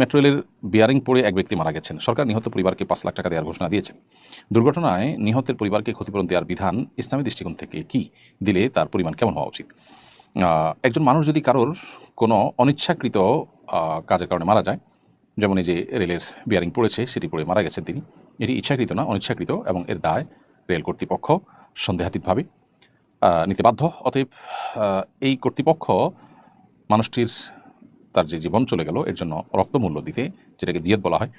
Metro রেলের bearing পড়ে এক ব্যক্তি মারা গেছেন। সরকার নিহত পরিবারকে পাঁচ লাখ টাকা দেওয়ার ঘোষণা দিয়েছে। দুর্ঘটনায় নিহতের পরিবারকে ক্ষতিপূরণ দেওয়ার বিধান ইসলামী দৃষ্টিকোণ থেকে কি? দিলে তার পরিমাণ কেমন হওয়া উচিত? একজন মানুষ যদি কারোর কোনো অনিচ্ছাকৃত কাজের কারণে মারা যায়, যেমন এই যে রেলের বিয়ারিং পড়েছে, সেটি পড়ে মারা গেছেন তিনি। এটি ইচ্ছাকৃত না, অনিচ্ছাকৃত এবং এর দায় রেল কর্তৃপক্ষ সন্দেহাতীতভাবে নিতে বাধ্য। অতএব এই কর্তৃপক্ষ মানুষটির তার যে জীবন চলে গেল, এর জন্য রক্তমূল্য দিতে যেটাকে দিয়ত বলা হয়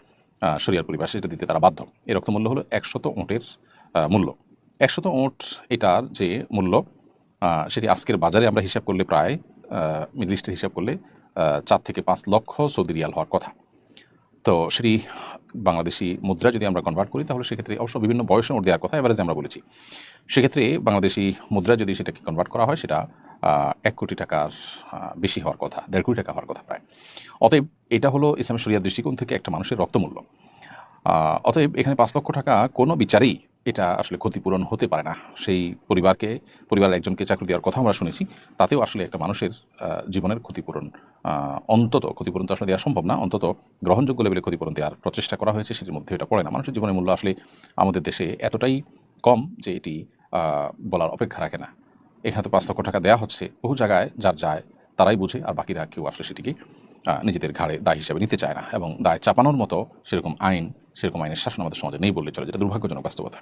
শরিয়ার পরিভাষা সেটা দিতে তারা বাধ্য। এই রক্তমূল্য হলো একশত ওঁটের মূল্য। একশত ওঁট, এটার যে মূল্য সেটি আজকের বাজারে আমরা হিসাব করলে প্রায় মিডল ইস্টের হিসাব করলে চার থেকে পাঁচ লক্ষ সৌদি রিয়াল হওয়ার কথা। তো সেটি বাংলাদেশি মুদ্রা যদি আমরা কনভার্ট করি, তাহলে সেক্ষেত্রে অবশ্য বিভিন্ন বয়সের মধ্যে দেওয়ার কথা এভারেজ আমরা বলেছি। সেক্ষেত্রে বাংলাদেশি মুদ্রা যদি সেটাকে কনভার্ট করা হয়, সেটা এক কোটি টাকার বেশি হওয়ার কথা, দেড় কোটি টাকা হওয়ার কথা প্রায়। অতএব এটা হলো ইসলামের শরিয়ার দৃষ্টিকোণ থেকে একটা মানুষের রক্তমূল্য। অতএব এখানে পাঁচ লক্ষ টাকা কোনো বিচারেই এটা আসলে ক্ষতিপূরণ হতে পারে না। সেই পরিবারকে, পরিবারের একজনকে চাকরি দেওয়ার কথা আমরা শুনেছি, তাতেও আসলে একটা মানুষের জীবনের ক্ষতিপূরণ অন্তত, ক্ষতিপূরণ তো আসলে দেওয়া সম্ভব না, অন্তত গ্রহণযোগ্য লেভেলে ক্ষতিপূরণ দেওয়ার প্রচেষ্টা করা হয়েছে, সেটির মধ্যে এটা পড়ে না। মানুষের জীবনের মূল্য আসলে আমাদের দেশে এতটাই কম যে এটি বলার অপেক্ষা রাখে না। এখানে তো পাঁচ লক্ষ টাকা দেওয়া হচ্ছে। বহু জায়গায় যার যায়, তারাই বুঝে, আর বাকিরা কেউ আসলে সেটিকে নিজেদের ঘাড়ে দায় হিসেবে নিতে চায় না এবং দায় চাপানোর মতো সেরকম আইন, সেরকম আইনের শাসন আমাদের সমাজে নেই বললে চলে, যেটা দুর্ভাগ্যজনক বাস্তবতা।